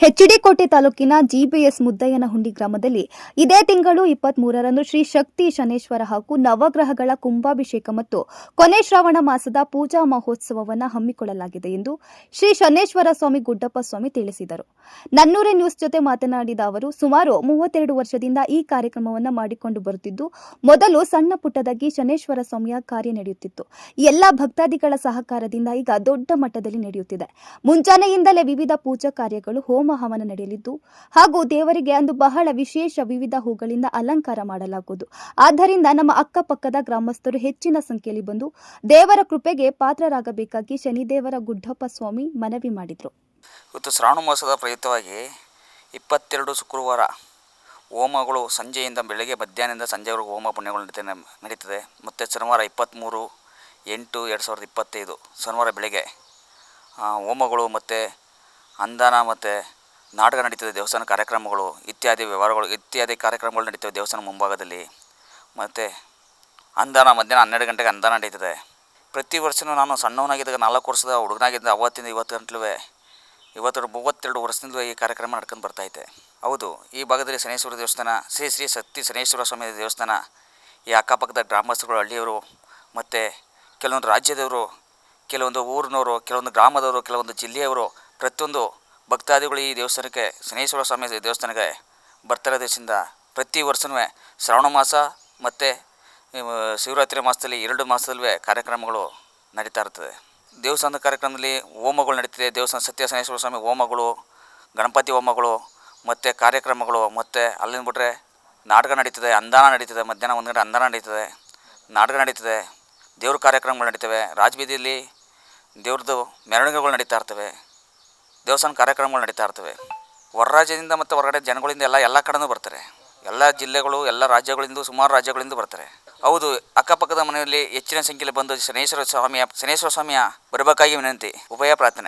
ಹೆಚ್ಡಿಕೋಟೆ ತಾಲೂಕಿನ ಜಿಬಿಎಸ್ ಮುದ್ದಯ್ಯನಹುಂಡಿ ಗ್ರಾಮದಲ್ಲಿ ಇದೇ ತಿಂಗಳು ಇಪ್ಪತ್ತ್ ಮೂರರಂದು ಶ್ರೀ ಶಕ್ತಿ ಶನೇಶ್ವರ ಹಾಗೂ ನವಗ್ರಹಗಳ ಕುಂಭಾಭಿಷೇಕ ಮತ್ತು ಕೊನೆ ಶ್ರಾವಣ ಮಾಸದ ಪೂಜಾ ಮಹೋತ್ಸವವನ್ನು ಹಮ್ಮಿಕೊಳ್ಳಲಾಗಿದೆ ಎಂದು ಶ್ರೀ ಶನೇಶ್ವರ ಸ್ವಾಮಿ ಗುಡ್ಡಪ್ಪ ಸ್ವಾಮಿ ತಿಳಿಸಿದರು. ನನ್ನೂರೆ ನ್ಯೂಸ್ ಜೊತೆ ಮಾತನಾಡಿದ ಅವರು, ಸುಮಾರು ಮೂವತ್ತೆರಡು ವರ್ಷದಿಂದ ಈ ಕಾರ್ಯಕ್ರಮವನ್ನು ಮಾಡಿಕೊಂಡು ಬರುತ್ತಿದ್ದು, ಮೊದಲು ಸಣ್ಣ ಪುಟ್ಟದಾಗಿ ಶನೇಶ್ವರ ಸ್ವಾಮಿಯ ಕಾರ್ಯ ನಡೆಯುತ್ತಿತ್ತು. ಎಲ್ಲ ಭಕ್ತಾದಿಗಳ ಸಹಕಾರದಿಂದ ಈಗ ದೊಡ್ಡ ಮಟ್ಟದಲ್ಲಿ ನಡೆಯುತ್ತಿದೆ. ಮುಂಜಾನೆಯಿಂದಲೇ ವಿವಿಧ ಪೂಜಾ ಕಾರ್ಯಗಳು, ಹೋಮ ಹವನ ನಡೆಯಲಿದ್ದು ಹಾಗೂ ದೇವರಿಗೆ ಅಂದು ಬಹಳ ವಿಶೇಷ ವಿವಿಧ ಹೂಗಳಿಂದ ಅಲಂಕಾರ ಮಾಡಲಾಗುವುದು ಆದ್ದರಿಂದ ನಮ್ಮ ಅಕ್ಕಪಕ್ಕದ ಗ್ರಾಮಸ್ಥರು ಹೆಚ್ಚಿನ ಸಂಖ್ಯೆಯಲ್ಲಿ ಬಂದು ದೇವರ ಕೃಪೆಗೆ ಪಾತ್ರರಾಗಬೇಕಾಗಿ ಶನಿದೇವರ ಗುಡ್ಡಪ್ಪ ಸ್ವಾಮಿ ಮನವಿ ಮಾಡಿದರು ಇವತ್ತು ಶ್ರಾವಣ ಮಾಸದ ಪ್ರಯುಕ್ತವಾಗಿ ಇಪ್ಪತ್ತೆರಡು ಶುಕ್ರವಾರ ಹೋಮಗಳು ಸಂಜೆಯಿಂದ ಬೆಳಗ್ಗೆ ಮಧ್ಯಾಹ್ನದಿಂದ ಸಂಜೆವರೆಗೂ ಹೋಮ ಪುಣ್ಯಗಳು ನಡೀತಾ ನಡೀತದೆ ಮತ್ತು ಶನಿವಾರ ಇಪ್ಪತ್ತ್ಮೂರು ಎಂಟು ಎರಡು ಸಾವಿರದ ಇಪ್ಪತ್ತೈದು ಶನಿವಾರ ಬೆಳಗ್ಗೆ ಹೋಮಗಳು ಮತ್ತು ಅಂದಾನ ಮತ್ತು ನಾಟಕ ನಡೀತದೆ, ದೇವಸ್ಥಾನ ಕಾರ್ಯಕ್ರಮಗಳು, ಇತ್ಯಾದಿ ವ್ಯವಹಾರಗಳು, ಇತ್ಯಾದಿ ಕಾರ್ಯಕ್ರಮಗಳು ನಡೀತವೆ ದೇವಸ್ಥಾನ ಮುಂಭಾಗದಲ್ಲಿ. ಮತ್ತು ಅಂದಾನ ಮಧ್ಯಾಹ್ನ ಹನ್ನೆರಡು ಗಂಟೆಗೆ ಅಂದಾನ ನಡೀತದೆ. ಪ್ರತಿ ವರ್ಷವೂ ನಾನು ಸಣ್ಣವನಾಗಿದ್ದಾಗ ನಾಲ್ಕು ವರ್ಷದ ಹುಡುಗನಾಗಿದ್ದ ಅವತ್ತಿಂದ ಇವತ್ತು ಗಂಟ್ಲೂ ಇವತ್ತೆರಡು ಮೂವತ್ತೆರಡು ವರ್ಷದಿಂದ ಈ ಕಾರ್ಯಕ್ರಮ ನಡ್ಕೊಂಡು ಬರ್ತೈತೆ ಹೌದು, ಈ ಭಾಗದಲ್ಲಿ ಶನೇಶ್ವರ ದೇವಸ್ಥಾನ, ಶ್ರೀ ಶ್ರೀ ಸತ್ಯ ಶನೇಶ್ವರ ಸ್ವಾಮಿ ದೇವಸ್ಥಾನ, ಈ ಅಕ್ಕಪಕ್ಕದ ಗ್ರಾಮಸ್ಥರುಗಳು ಹಳ್ಳಿಯವರು, ಮತ್ತು ಕೆಲವೊಂದು ರಾಜ್ಯದವರು, ಕೆಲವೊಂದು ಊರಿನವರು, ಕೆಲವೊಂದು ಗ್ರಾಮದವರು, ಕೆಲವೊಂದು ಜಿಲ್ಲೆಯವರು, ಪ್ರತಿಯೊಂದು ಭಕ್ತಾದಿಗಳು ಈ ದೇವಸ್ಥಾನಕ್ಕೆ, ಶನೇಶ್ವರ ಸ್ವಾಮಿ ದೇವಸ್ಥಾನಕ್ಕೆ ಬರ್ತಾರೆ ದೇಶದಿಂದ. ಪ್ರತಿ ವರ್ಷವೂ ಶ್ರಾವಣ ಮಾಸ ಮತ್ತು ಶಿವರಾತ್ರಿ ಮಾಸದಲ್ಲಿ ಎರಡು ಮಾಸದಲ್ಲೇ ಕಾರ್ಯಕ್ರಮಗಳು ನಡೀತಾ ಇರ್ತದೆ. ದೇವಸ್ಥಾನದ ಕಾರ್ಯಕ್ರಮದಲ್ಲಿ ಹೋಮಗಳು ನಡೀತಿದೆ. ದೇವಸ್ಥಾನ ಸತ್ಯ ಸತ್ಯಸನೇಶ್ವರ ಸ್ವಾಮಿ ಹೋಮಗಳು, ಗಣಪತಿ ಹೋಮಗಳು, ಮತ್ತು ಕಾರ್ಯಕ್ರಮಗಳು, ಮತ್ತು ಅಲ್ಲಿಂದ ಬಿಟ್ಟರೆ ನಾಟಕ ನಡೀತದೆ ಅಂದಾನ ನಡೀತದೆ, ಮಧ್ಯಾಹ್ನ ಒಂದು ಗಂಟೆ ಅಂದಾನ ನಡೀತದೆ, ನಾಟಕ ನಡೀತದೆ, ದೇವ್ರ ಕಾರ್ಯಕ್ರಮಗಳು ನಡೀತವೆ. ರಾಜಬೀದಿಯಲ್ಲಿ ದೇವ್ರದ್ದು ಮೆರವಣಿಗೆಗಳು ನಡೀತಾ ಇರ್ತವೆ. ದೇವಸ್ಥಾನ ಕಾರ್ಯಕ್ರಮಗಳು ನಡೀತಾ ಇರ್ತವೆ. ಹೊರ ರಾಜ್ಯದಿಂದ ಮತ್ತು ಹೊರಗಡೆ ಜನಗಳಿಂದ ಎಲ್ಲ ಎಲ್ಲ ಕಡೆನೂ ಬರ್ತಾರೆ. ಎಲ್ಲ ಜಿಲ್ಲೆಗಳು, ಎಲ್ಲ ರಾಜ್ಯಗಳಿಂದ, ಸುಮಾರು ರಾಜ್ಯಗಳಿಂದ ಬರ್ತಾರೆ. ಹೌದು, ಅಕ್ಕಪಕ್ಕದ ಮನೆಯಲ್ಲಿ ಹೆಚ್ಚಿನ ಸಂಖ್ಯೆಯಲ್ಲಿ ಬಂದು ಶನೇಶ್ವರ ಸ್ವಾಮಿಯ ಶನೇಶ್ವರ ಸ್ವಾಮಿಯ ಬರಬೇಕಾಗಿ ವಿನಂತಿ, ಉಭಯ ಪ್ರಾರ್ಥನೆ.